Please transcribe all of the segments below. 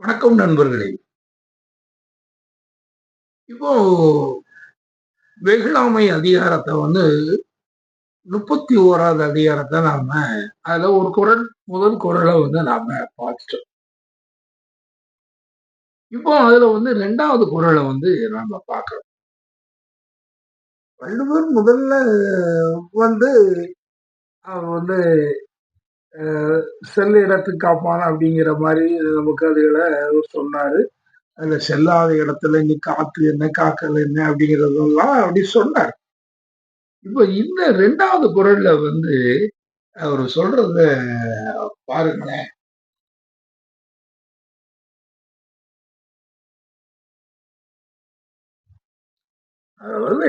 வணக்கம் நண்பர்களே. இப்போ வெகுளாமை அதிகாரத்தை வந்து முப்பத்தி ஓராவது அதிகாரத்தை நாம அதுல ஒரு குரல் முதல் குரலை வந்து நாம பார்த்துட்டோம். இப்போ அதுல வந்து ரெண்டாவது குரலை வந்து நாம பார்க்கிறோம். வள்ளுவர் முதல்ல வந்து அவர் வந்து செல்ல இடத்துக்கு காப்பான் அப்படிங்கிற மாதிரி நமக்கு அதுகளை சொன்னாரு. அதுல செல்லாத இடத்துல நீ காத்து என்ன காக்கல் என்ன அப்படிங்கறதெல்லாம் அப்படி சொன்னார். இப்ப இந்த ரெண்டாவது குரல்ல வந்து அவர் சொல்றத பாருங்களேன். அதாவது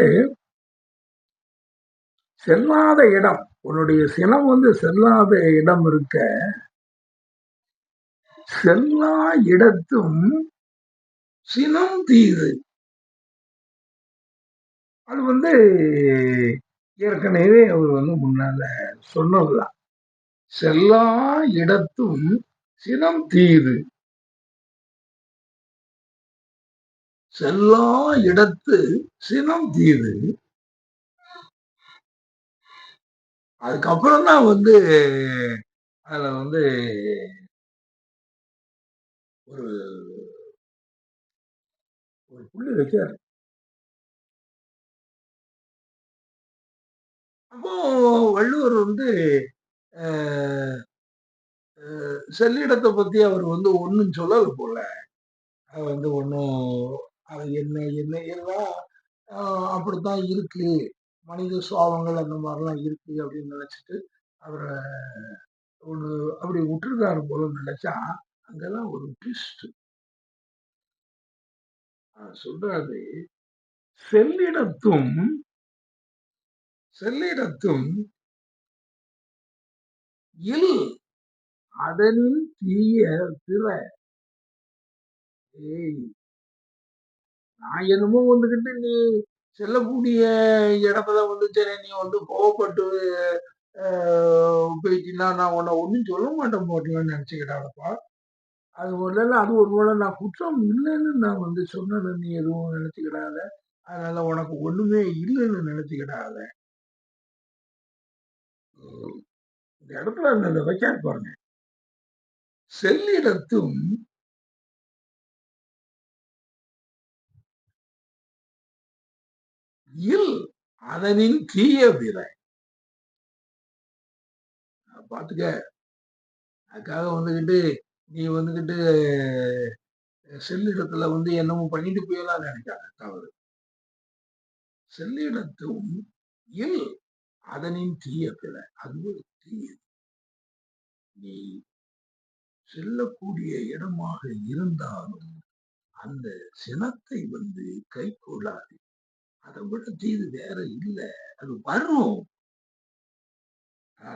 செல்லாத இடம் உன்னுடைய சினம் வந்து செல்லாத இடம் இருக்க. செல்லா இடத்தும் சினம் தீது. அது வந்து ஏற்கனவே அவர் வந்து முன்னால சொன்னதுதான். செல்லா இடத்தும் சினம் தீது. செல்லா இடத்து சினம் தீது. அதுக்கப்புறம் தான் வந்து அதுல வந்து ஒரு ஒரு புள்ளி வைக்காரு அப்போ வள்ளுவர் வந்து செல்லிடத்தை பத்தி அவர் வந்து ஒன்னும் சொல்லல போல. அது வந்து ஒன்றும் அது என்ன என்ன எல்லாம் அப்படித்தான் இருக்கு. மனித சுவாபங்கள் அந்த மாதிரிலாம் இருக்கு அப்படின்னு நினைச்சிட்டு அவரை ஒன்று அப்படி விட்டுருக்காரு போல நினைச்சா அங்கெல்லாம் ஒரு ட்விஸ்ட் சொல்றாரு. செல்லிடத்தும் செல்லிடத்தும் இல் அதனின் தீய பிற ஏய் நான் என்னமோ வந்துகிட்டு நீ செல்லக்கூடிய இடத்துல வந்து சரி நீ வந்து கோவப்பட்டு போயிட்டீங்கன்னா நான் உன்னை ஒன்றும் சொல்ல மாட்டேன் போட்டேன்னு நினச்சிக்கிட்டாடப்பா அது ஒரு அது ஒரு வேளை நான் குற்றம் இல்லைன்னு நான் வந்து சொன்னதை நீ எதுவும் நினச்சிக்கிடாத. அதனால உனக்கு ஒன்றுமே இல்லைன்னு நினச்சிக்கிடாத. இந்த இடத்துல அந்த வைக்கார் பாருங்க. செல்லிடத்தும் இல் அதனின் தீய விரை பாத்துக்க. அதுக்காக வந்துகிட்டு நீ வந்துகிட்டு செல்லிடத்துல வந்து என்னமோ பண்ணிட்டு போயலாம் நினைக்காத தவறு. செல்லிடத்தும் இல் அதனின் தீய பிழை அது ஒரு தீயது. நீ செல்லக்கூடிய இடமாக இருந்தாலும் அந்த சினத்தை வந்து கை கொள்ளாது அதை விட தீது வேற இல்லை. அது வரும்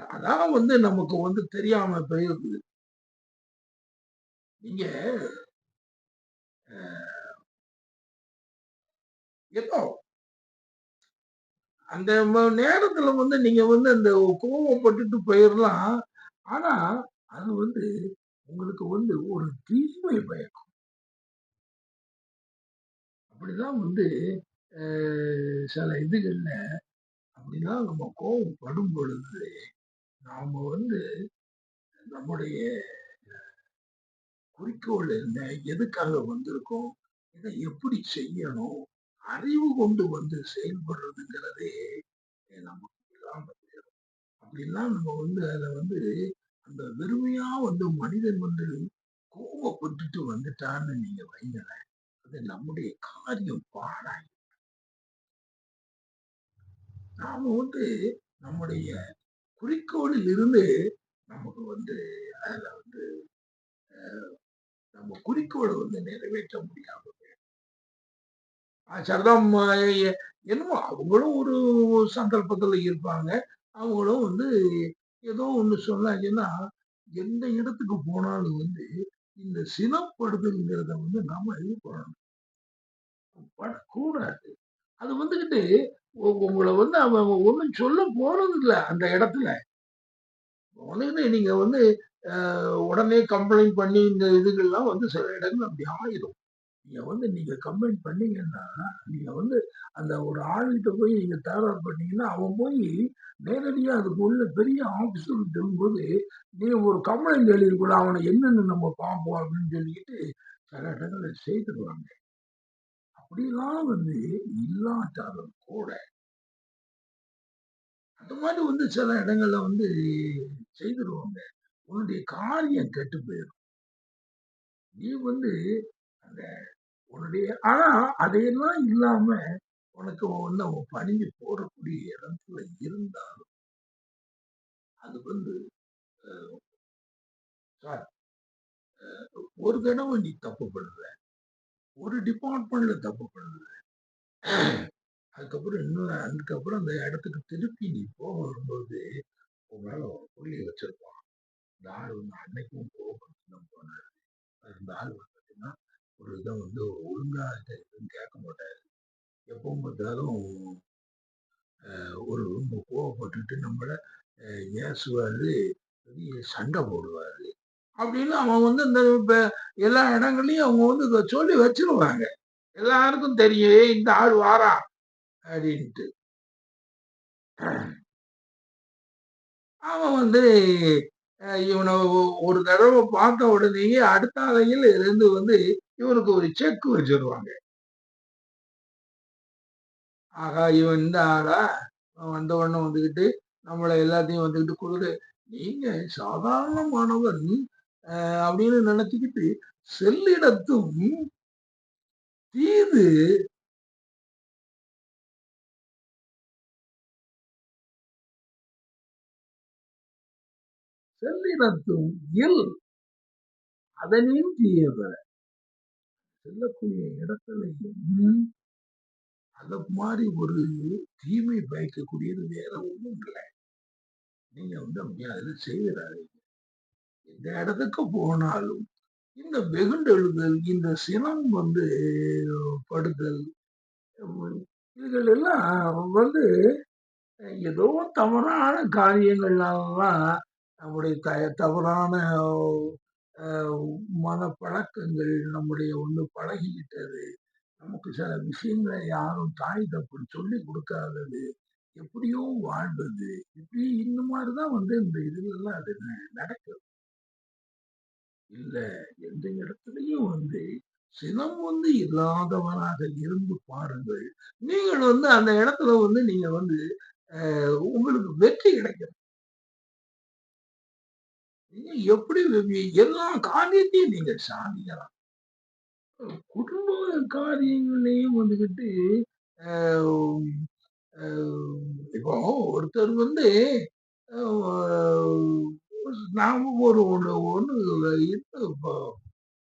அதான் வந்து நமக்கு வந்து தெரியாம போயிருக்குது நீங்க ஏதோ அந்த நேரத்துல வந்து நீங்க வந்து அந்த கோவப்பட்டுட்டு போயிடலாம் ஆனா அது வந்து உங்களுக்கு வந்து ஒரு தீமை பயக்கும். அப்படிதான் வந்து சில இதுகள்ல அப்படிதான் நம்ம கோபப்படும் பொழுது நாம வந்து நம்முடைய குறிக்கோள் என்ன எதுக்காக வந்திருக்கோம் இதை எப்படி செய்யணும் அறிவு கொண்டு வந்து செயல்படுறதுங்கிறதே நமக்கு இல்லாம அப்படிலாம் நம்ம வந்து அதை வந்து அந்த வெறுமையா வந்து மனிதன் வந்து கோபப்பட்டுட்டு வந்துட்டான்னு நீங்க வைங்களேன் அது நம்முடைய காரியம் பாடாய் நாம வந்து நம்முடைய குறிக்கோளில் இருந்து நமக்கு வந்து அதுல வந்து நம்ம குறிக்கோளை வந்து நிறைவேற்ற முடியாம சரிதான் என்னமோ அவங்களும் ஒரு சந்தர்ப்பத்துல இருப்பாங்க. அவங்களும் வந்து ஏதோ ஒண்ணு சொன்னாங்கன்னா எந்த இடத்துக்கு போனாலும் வந்து இந்த சினப்படுதல்ங்கிறத வந்து நாம இது பண்ணணும். படக்கூடாது. அது வந்துக்கிட்டு உங்களை வந்து அவன் ஒன்றும் சொல்ல போனது இல்லை அந்த இடத்துல. உடனே நீங்க வந்து உடனே கம்ப்ளைண்ட் பண்ணி இந்த இதுகள்லாம் வந்து சில இடங்கள் அப்படி ஆயிடும் நீங்க வந்து நீங்க கம்ப்ளைண்ட் பண்ணீங்கன்னா நீங்க வந்து அந்த ஒரு ஆள்கிட்ட போய் நீங்க தகராறு பண்ணீங்கன்னா அவன் போய் நேரடியாக அதுக்கு உள்ள பெரிய ஆபீஸர் போது நீங்கள் ஒரு கம்ப்ளைண்ட் எழுதிக்கூட அவனை என்னென்னு நம்ம பார்ப்போம் அப்படின்னு சொல்லிக்கிட்டு சில இடங்களில் செய்திருவாங்க அப்படிலாம் வந்து இல்லாட்டாலும் கூட அந்த மாதிரி வந்து சில இடங்கள்ல வந்து செய்திருவாங்க. உன்னுடைய காரியம் கெட்டு போயிடும் நீ வந்து அந்த உன்னுடைய ஆனா அதையெல்லாம் இல்லாம உனக்கு ஒன்ன பணிஞ்சு போடக்கூடிய இடத்துல இருந்தாலும் அது வந்து சார் ஒரு தடவை நீ தப்பு பண்ற ஒரு டிபார்ட்மெண்ட்ல தப்பு பண்ணல. அதுக்கப்புறம் இன்னும் அதுக்கப்புறம் அந்த இடத்துக்கு திருப்பி நீ போக வரும்போது உன் மேல ஒரு புள்ளி வச்சிருப்பான். இந்த ஆள் வந்து அன்னைக்கும் கோபம் போனாரு. அந்த ஆள் வந்து பார்த்தீங்கன்னா ஒரு இதை வந்து ஒழுங்கா இதை எதுவும் கேட்க மாட்டாரு. எப்பவும் பார்த்தாலும் ஒரு ரொம்ப கோவப்பட்டுட்டு நம்மளை ஏசுவார் பெரிய சண்டை போடுவார். அப்படின்னு அவன் வந்து இந்த இப்போ எல்லா இடங்கள்லயும் அவங்க வந்து இதை சொல்லி வச்சிருவாங்க. எல்லாருக்கும் தெரியும் "ஏய், இந்த ஆள் வாரா? அப்படின்ட்டு. அவன் வந்து இவனை ஒரு தடவை பார்த்த உடனேயே அடுத்த அலையில் இருந்து வந்து இவனுக்கு ஒரு செக் வச்சிருவாங்க. ஆகா இவன் இந்த ஆளா? அவன் வந்த உடனே வந்துக்கிட்டு நம்மளை எல்லாத்தையும் வந்துக்கிட்டு கொடுத்து நீங்க சாதாரணமானவன். அப்படின்னு நினைச்சுக்கிட்டு செல்லிடத்தும் தீது செல்லிடத்தும் இல் அதனையும் தீயவ செல்லக்கூடிய இடத்துலையும் அத மாதிரி ஒரு தீமை பயக்கக்கூடியது வேற ஒன்றும் இல்லை. நீங்க வந்து அப்படியே அதில் செய்கிறாரு இந்த இடத்துக்கு போனாலும் இந்த வெகுண்டெழுதல் இந்த சினம் வந்து படுதல் இதுகள் எல்லாம் வந்து ஏதோ தவறான காரியங்கள்லாம் நம்முடைய த தவறான மனப்பழக்கங்கள் நம்முடைய ஒன்று பழகிக்கிட்டது. நமக்கு சில விஷயங்களை யாரும் தாய் தப்புன்னு சொல்லி கொடுக்காதது. எப்படியோ வாழ்வது இப்படி இந்த மாதிரிதான் வந்து இந்த இதுல அது ந- நடக்குது. இல்ல எந்த இடத்துலயும் வந்து சினம் வந்து இல்லாதவனாக இருந்து பாருங்கள். நீங்கள் வந்து அந்த இடத்துல வந்து நீங்க வந்து உங்களுக்கு வெற்றி கிடைக்கும் நீங்க எப்படி எல்லா காரியத்தையும் நீங்க சாதிக்கலாம். குடும்ப காரியங்களையும் வந்துகிட்டு இப்போ ஒருத்தர் வந்து நாம ஒரு ஒண்ணு ஒண்ணு இது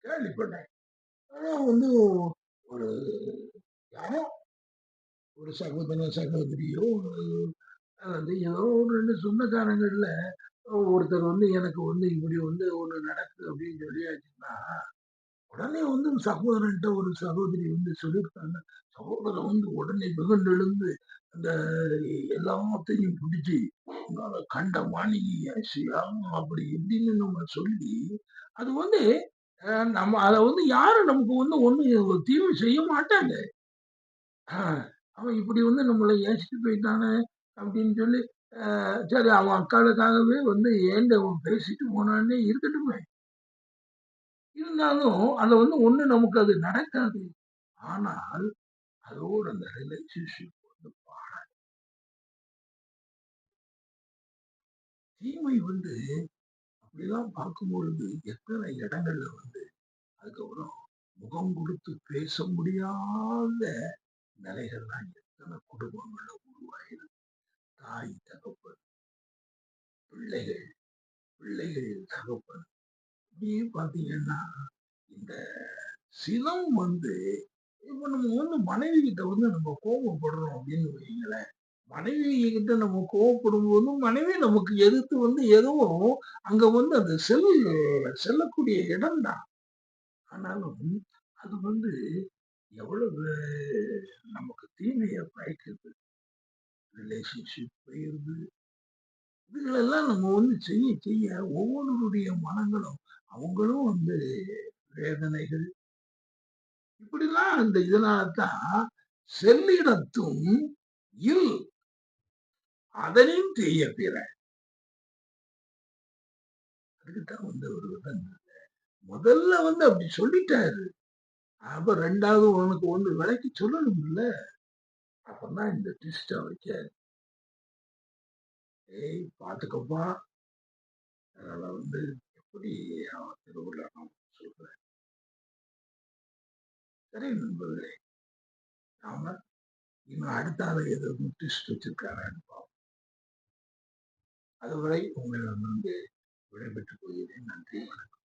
கேள்விப்பட்டேன். ஆனா வந்து ஒரு யாரோ ஒரு சகோதர சகோதரியோ ஒரு- ஏதோ ஒரு ரெண்டு சொந்தக்காரங்களில் ஒருத்தர் வந்து எனக்கு வந்து இப்படி வந்து ஒண்ணு நடக்குது அப்படின்னு சொல்லியாச்சுன்னா உடனே வந்து சகோதரன்ட்ட ஒரு சகோதரி வந்து சொல்லியிருக்காங்க. சகோதரன் வந்து உடனே வெகுண்டெழுந்து அந்த எல்லாத்தையும் பிடிச்சி உன்னால கண்ட மாணிகி அப்படி இப்படின்னு நம்ம சொல்லி அது வந்து நம்ம அதை வந்து யாரும் நமக்கு வந்து ஒன்றும் தீர்வு செய்ய மாட்டாங்க. அவன் இப்படி வந்து நம்மளை ஏசிட்டு போயிட்டானே அப்படின்னு சொல்லி சரி அவன் அக்காளுக்காகவே வந்து ஏண்ட அவன் பேசிட்டு போனான்னே இருக்கட்டுமே. இருந்தாலும் அதை வந்து ஒன்று நமக்கு அது நடக்காது. ஆனால் அதோட அந்த ரிலேஷன்ஷிப் தீமை வந்து அப்படிலாம் பார்க்கும் பொழுது எத்தனை இடங்கள்ல வந்து அதுக்கப்புறம் முகம் கொடுத்து பேச முடியாத நிலைகள்லாம் எத்தனை குடும்பங்கள்ல உருவாகிறது தாய் தகப்பன் பிள்ளைகள் பிள்ளைகள் தகப்பன். இப்படியே பார்த்தீங்கன்னா இந்த சினம் வந்து இப்ப நம்ம வந்து மனைவி கிட்ட வந்து நம்ம கோபப்படுறோம் அப்படின்னு வைங்களேன் மனைவி கிட்ட நம்ம கோவப்படும் போதும் மனைவி நமக்கு எதிர்த்து வந்து எதுவும் அங்க வந்து அது செல் செல்லக்கூடிய இடம் தான் ஆனாலும் அது வந்து எவ்வளவு நமக்கு தீமையை பயக்குது ரிலேஷன்ஷிப் போயிருது. இதுகளெல்லாம் நம்ம வந்து செய்ய செய்ய ஒவ்வொருவருடைய மனங்களும் அவங்களும் வந்து வேதனைகள். இப்படிலாம் அந்த இதனால்தான் செல்லிடத்தும் இல் அதனையும் செய்ய பிற. அதுக்குத்தான் வந்து ஒரு முதல்ல வந்து அப்படி சொல்லிட்டாரு. அப்ப ரெண்டாவது உனக்கு ஒண்ணு விலைக்கு சொல்லணும் இல்ல அப்பதான் இந்த ட்விஸ்ட வைக்காரு ஏய் பாத்துக்கப்பா அதனால வந்து எப்படி அவன் திருவிழா நான் சொல்றேன். சரி நண்பர்களே நாம இன்னும் அடுத்த ஆளை எதுவும் ட்விஸ்ட் வச்சிருக்காரான்னு அதுவரை உங்களிடம் வந்து விடைபெற்றுக் கொள்கிறேன். நன்றி வணக்கம்.